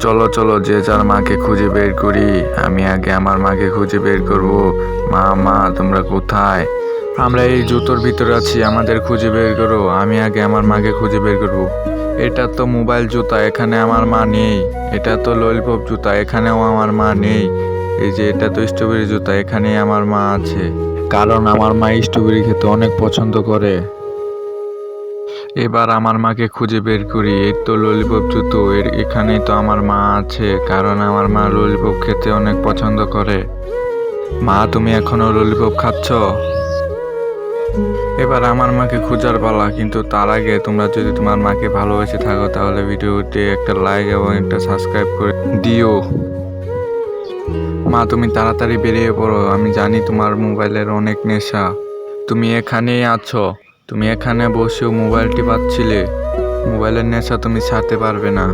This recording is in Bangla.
চলো চলো, যে যার মাকে খুঁজে বের করি। আমি আগে আমার মাকে খুঁজে বের করব। মা মা, তোমরা কোথায়? আমরা এই জুতোর ভিতরে আছি, আমাদের খুঁজে বের করো। আমি আগে আমার মাকে খুঁজে বের করব। এটা তো মোবাইল জুতা, এখানে আমার মা নেই। এটা তো ললিপপ জুতা, এখানেও আমার মা নেই। এই যে, এটা তো স্ট্রবেরি জুতা, এখানেই আমার মা আছে। কারণ আমার মা স্ট্রবেরি খেতে অনেক পছন্দ করে। এবার আমার মাকে খুঁজে বের করি। এই তো ললিপপ জুতো, এর এখানেই তো আমার মা আছে, কারণ আমার মা ললিপপ খেতে অনেক পছন্দ করে। মা, তুমি এখনও ললিপপ খাচ্ছ? এবার আমার মাকে খোঁজার পালা, কিন্তু তার আগে তোমরা যদি তোমার মাকে ভালোবেসে থাকো, তাহলে ভিডিওতে একটা লাইক এবং একটা সাবস্ক্রাইব করে দিও। মা, তুমি তাড়াতাড়ি বেরিয়ে পড়ো, আমি জানি তোমার মোবাইলের অনেক নেশা। তুমি এখানেই আছো। তুমি এখানে বসেও মোবাইলটি পাচ্ছিলে। মোবাইলের নেশা তুমি ছাড়তে পারবে না।